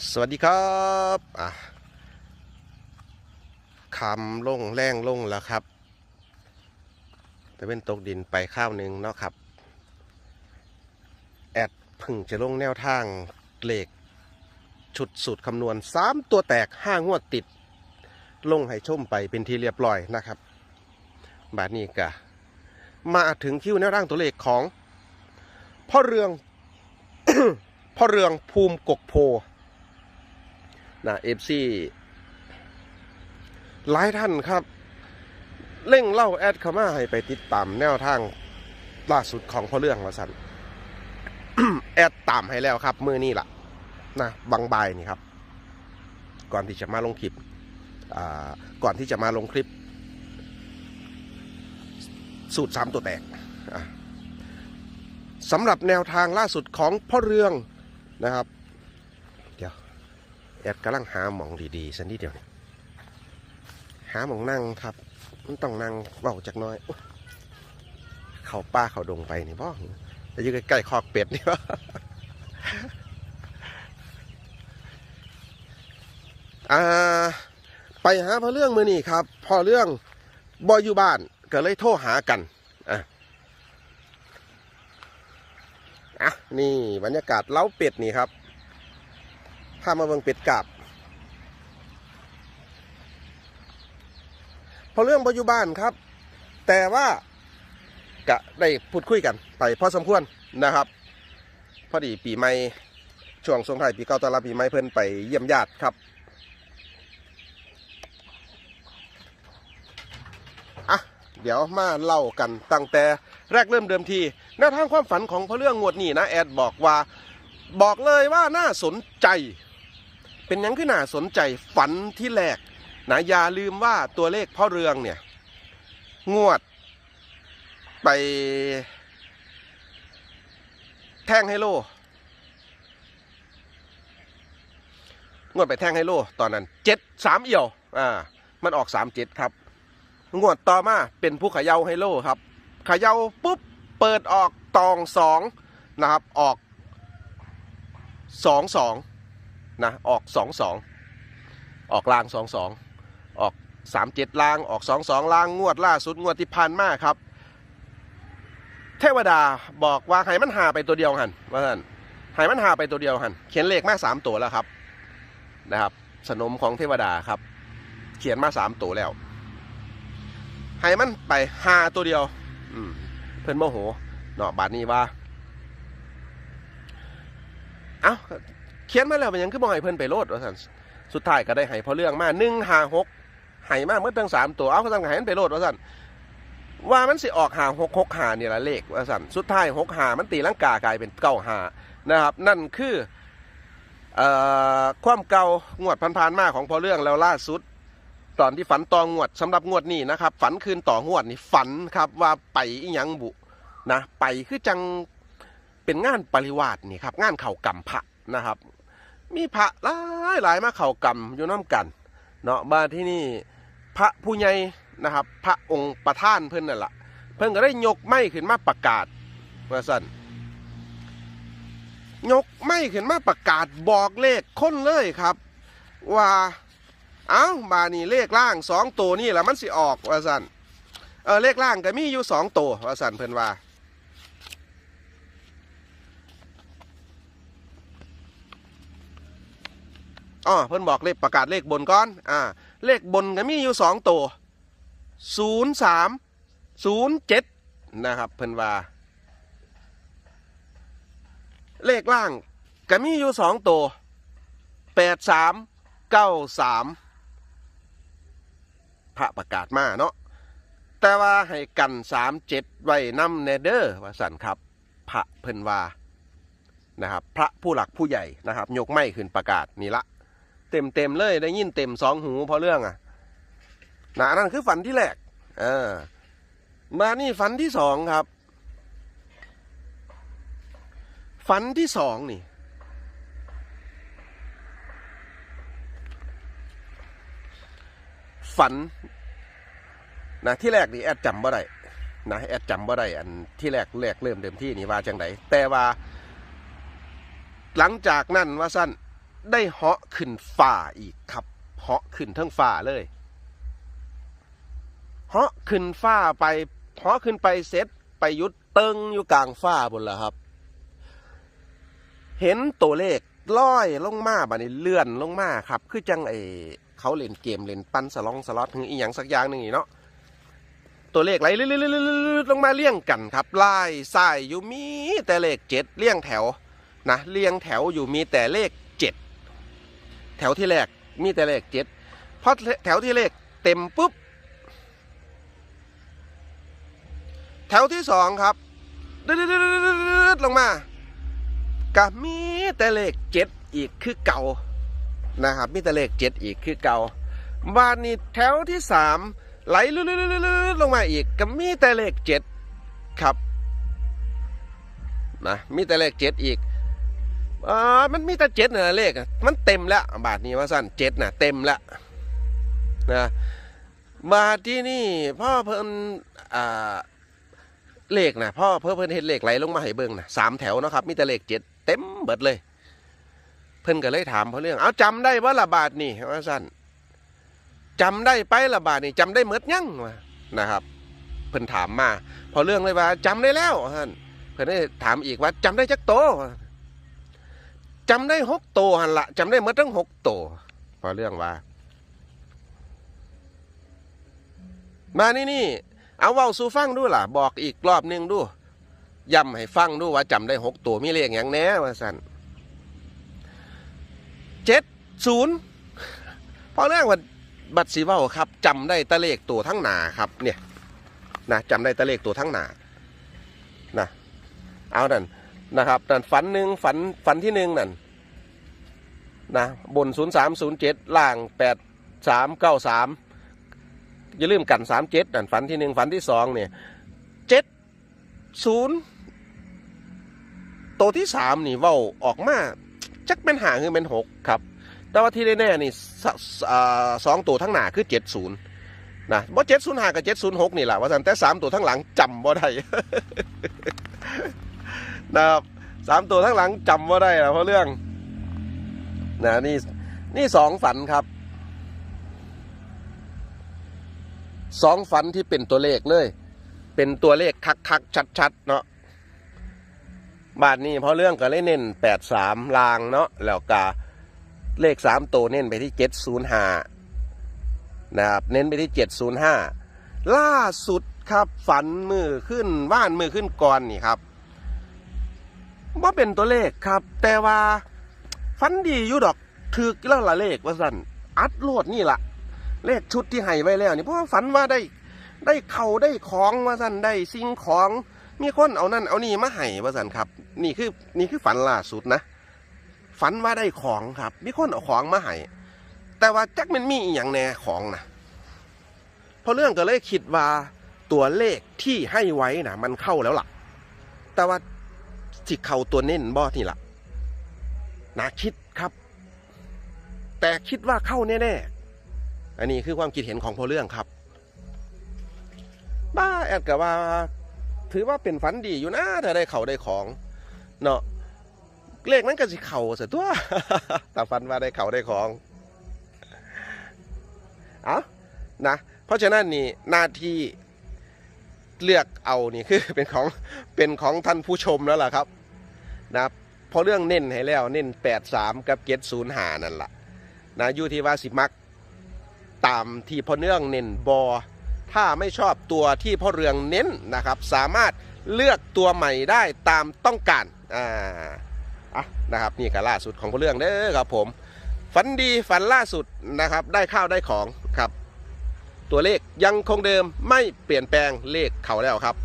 สวัสดีครับอะคำลงแรงลงแล้วครับแต่เป็นตกดินไปข้าวหนึ่งเนาะครับ แอดพึ่งจะลงแนวทางเลขชุดสูตรคำนวณสามตัวแตกห้างวดติด ลงให้ชมไปเป็นที่เรียบร้อยนะครับ บาดนี้กะ มาถึงคิวแนวร่างตัวเลขของ พ่อเรือง พ่อเรืองภูมิกกโพ นะเอฟซีหลายท่านครับ เร่งเล่าแอดเข้ามาให้ไปติดตามแนวทางล่าสุดของพ่อเรื่องมาสันแอดตามให้แล้วครับ มือนี่ล่ะนะบางบายนี่ครับ ก่อนที่จะมาลงคลิปก่อนที่จะมาลงคลิป สูตรสามตัวแตกสำหรับแนวทางล่าสุดของพ่อเรื่องนะครับ แอดกำลังหาหมองดีๆสันนิดเดียวนี่หาหมองนั่งครับ มันต้องนั่งเบาจากน้อย เขาป้าเขาดงไปนี่พ่อจะอยู่ใกล้ๆคอกเป็ดนี่วะอ่าไปหาพ่อเรื่องมือนี่ครับพ่อเรื่องบอยอยู่บ้านก็เลยโทรหากันอะอะนี่บรรยากาศเล้าเป็ดนี่ครับ พามาเบิ่งเป็ดกาบพอเรื่องปัจจุบันครับ แต่ว่ากะได้พูดคุยกันไปพอสมควรนะครับ พอดีปีใหม่ช่วงสงท้ายปีเก่าต้อนรับปีใหม่เพิ่นไปเยี่ยมญาติครับอะเดี๋ยวมาเล่ากันตั้งแต่แรกเริ่มเดิมทีแนวทางความฝันของพอเรื่องงวดนี้นะแอดบอกว่า บอกเลยว่าน่าสนใจ เป็นยังขึ้นหนาสนใจฝันที่แรกนะอย่าลืมว่าตัวเลขพ่อเรืองเนี่ย งวดไป แท่งไฮโล งวดไปแท่งไฮโล ตอนนั้นเจ็ดสามเอี่ยว อ่า มันออกสามเจ็ดครับ งวดต่อมาเป็นผู้ขย่าไฮโลครับ ขย่าปุ๊บ เปิดออกตองสองนะครับ ออกสองสอง นะออกสองสองออกลางสองสองออกสามเจ็ดลางออกสองสองลางงวดล่าสุดงวดที่ผ่านมาครับ เทวดาบอกว่าให้มันหาไปตัวเดียวหันว่าท่านให้มันหาไปตัวเดียวหันเขียนเลขมาสามตัวแล้วครับนะครับสนมของเทวดาครับ เขียนมาสามตัวแล้วให้มันไปหาตัวเดียวอืมเพิ่อนโมโหเนาะบาดนี้ว่า เอ้า ขียนมาแล้วมันยังคือบ่ให้เพิ่นไปโลดว่าซั่นสุดท้ายก็ได้ให้พอเรื่องมา1 5 6ให้มาเมื่อตั้งสามตัวเอาก็ต้องให้มันไปโลดว่าซั่นว่ามันสิออก5 6 6 5นี่ละเลขว่าซั่นสุดท้าย6 5มันตีลังกากลายเป็น9 5นะครับ นั่นคือเอ่อความเก่างวดผ่านๆมาของพอเรื่องแล้วล่าสุด ตอนที่ฝันต่องวดสำหรับงวดนี้นะครับ ฝันคืนต่องวดนี่ฝันครับว่าไปอีหยังบุนะไปคือจังเป็นงานปริวาสนี่ครับงานเข่ากำพะนะครับ มีพระหลายหลายมาเข่ากำอยู่น้ำกัน เนาะมาที่นี่พระผู้ใหญ่นะครับ พระองค์ประธานเพิ่นนั่นแหละเพิ่นก็ได้ยกไม้ขึ้นมาประกาศว่าสั่นยกไม้ขึ้นมาประกาศบอกเลขค้นเลยครับ ว่าเอ้าบานี่เลขล่างสองตัวนี่แหละมันสิออกว่าสั่นเออเลขล่างก็มีอยู่สองตัวว่าสั่นเพิ่นว่า อ๋อเพิ่นบอกเลขประกาศเลขบนก่อนอ่าเลขบนก็มีอยู่สองตัวศูนย์สามศูนย์เจ็ดนะครับเพิ่นว่า เลขล่างก็มีอยู่สองตัวแปดสามเก้าสามพระประกาศมาเนาะแต่ว่าให้กันสามเจ็ดไว้นำเนเดอร์ว่าสันครับ พระเพิ่นว่านะครับ พระผู้หลักผู้ใหญ่นะครับ ยกไม้ขึ้นประกาศนี่ละ เต็มเต็มเลย ได้ยินเต็มสองหูเพราะเรื่องอะนะนั่นคือฝันที่แรกเออมานี่ฝันที่สองครับ ฝันที่สองนี่ ฝันนะที่แรกนี่แอดจำบ่ได้นะแอดจำบ่ได้อันที่แรกแรกเริ่มเดิมที่นี่ว่าจังไดแต่ว่า หลังจากนั้นว่าสั้น ได้เหาะขึ้นฝ่าอีกครับเหาะขึ้นทั้งฝ่าเลยเหาะขึ้นฟ้าไปเหาะขึ้นไปเสร็จไปยุดเติงอยู่กลางฟ้าบนแล้วครับ เห็นตัวเลขลอยลงมาบัดนี้เลื่อนลงมาครับ คือจังไอเขาเล่นเกมเล่นปั้นสลองสล็อตหรืออีหยังสักอย่างหนึ่งนี่เนาะตัวเลขไหลลงมาเลี่ยงกันครับไล่สายอยู่มีแต่เลขเจ็ดเลี่ยงแถวนะเลี่ยงแถวอยู่มีแต่เลข ถวที่แรกมีแต่เลขเจ็ดพอแถวที่เลขเต็มปุ๊บ แถวที่สองครับดืดลงมากับมีแต่เลขเจ็ดอีกคือเก่านะครับ มีแต่เลขเจ็ดอีกคือเก่าบ้านนี้แถวที่สามไหลลื่นๆๆๆลงมาอีกกับมีแต่เลขเจ็ดครับนะมีแต่เลขเจ็ดอีก อ่ามันมีแต่เจ็ดนะเลขอะมันเต็มแล้วบาทนี้ว่าสั้นเจ็ดน่ะเต็มแล้วนะมาที่นี่พ่อเพิ่นอ่าเลขนะพ่อเพิ่นเพิ่นเห็นเลขไหลลงมาให้เบิ่งนะสามแถวนะครับมีแต่เลขเจ็ดเต็มเบิดเลย เพิ่นก็เลยถามเพราะเรื่อง เอาจำได้ว่าละบาทนี่ว่าสั้นจำได้ไปละบาทนี่จำได้เมดยังวะนะครับเพิ่นถามมา พอเรื่องเลยว่าจำได้แล้วท่านเพิ่นได้ถามอีกว่าจำได้จักโต จำได้หกโตหันละจำได้เมดทั้งหกโตพอเรื่องว่า มานี่นี่ เอาเว้าสู่ฟังดูล่ะ บอกอีกรอบหนึงดูย้ำให้ฟังดูว่าจำได้หกตัวมีเลขอย่างแน่ว่าสันเจ็ดศูนย์พอเรื่องว่าบัตรสีเว้าครับจำได้ตะเลขตัวทั้งหนาครับ เนี่ยนะจำได้ตะเลขตัวทั้งหนานะเอานั่น นะครับนั่นฝันหนึ่งฝันฝันที่หนึ่งนั่นนะบนศูนย์สามศูนย์เจ็ดล่างแปดสามเก้าสามอย่าลืมกันสามเจ็ดนั่นฝันที่หนึ่งฝันที่สองเนี่ยเจ็ดศูนย์ตัวที่สามนี่เว้าออกมาจักเป็นหางคือเป็นหกครับ แต่ว่าที่แน่ๆนี่สอ่าสองตัวทั้งหน้าคือเจ็ดศูนย์นะว่าเจ็ดศูนย์ห้ากับเจ็ดศูนย์หกนี่แหละว่าสันแต่สามตัวทั้งหลังจำบ่ได้ นะครับสามตัวทั้งหลังจำบ่ได้นะเพราะเรื่องนะนี่นี่สองฝันครับสองฝันที่เป็นตัวเลขเลย เป็นตัวเลขคักๆชัดๆเนาะบาทนี้เพราะเรื่องก็เลยเน้นแปดสามลางเนาะแล้วก็เลขสามตัวเน้นไปที่เจ็ดศูนย์ห้านะครับเน้นไปที่เจ็ดศูนย์ห้าล่าสุดครับฝันมือขึ้นว่านมือขึ้นก่อนนี่ครับ ว่าเป็นตัวเลขครับ แต่ว่าฝันดีอยู่ดอกถือแล้วละเลขว่าสันอัดโลดนี่ละเลขชุดที่ให้ไว้แล้วนี่เพราะว่าฝันว่าได้ได้เข่าได้ของว่าสันได้สิ่งของ มีคนเอานั่นเอานี่มาให้ว่าสันครับ นี่คือนี่คือฝันล่าสุดนะฝันว่าได้ของครับ มีคนเอาของมาให้แต่ว่าจักมันมีอย่างแน่ของนะเพราะเรื่องก็เลยคิดว่าตัวเลขที่ให้ไว้นะมันเข้าแล้วล่ะ แต่ว่า สิเข้าตัวเน้นบ่นี่ล่ะนาคิดครับ แต่คิดว่าเข้าแน่ๆ อันนี้คือความคิดเห็นของพอเรื่องครับ บ้าแอดกับว่า ถือว่าเป็นฝันดีอยู่นะถ้าได้เข่าได้ของเนาะเลขนั้นก็สิเข่าเสียตัวแต่ฝันว่าได้เข่าได้ของเอานะ เพราะฉะนั้นนี่หน้าที่เลือกเอานี่คือเป็นของเป็นของท่านผู้ชมแล้วล่ะครับ นะเพราะเรื่องเน้นให้แล้วเน้นแปดสามกับเจ็ดศูนย์หานั่นล่ะนะอยู่ที่ว่าสิมักตามที่พ่อเนื่องเน้นบอถ้าไม่ชอบตัวที่พ่อเรืองเน้นนะครับ สามารถเลือกตัวใหม่ได้ตามต้องการอ่าอะนะครับนี่ก็ล่าสุดของพ่อเรื่องเด้อครับผมฝันดีฝันล่าสุดนะครับได้ข้าวได้ของครับ ตัวเลขยังคงเดิมไม่เปลี่ยนแปลงเลขเขาแล้วครับ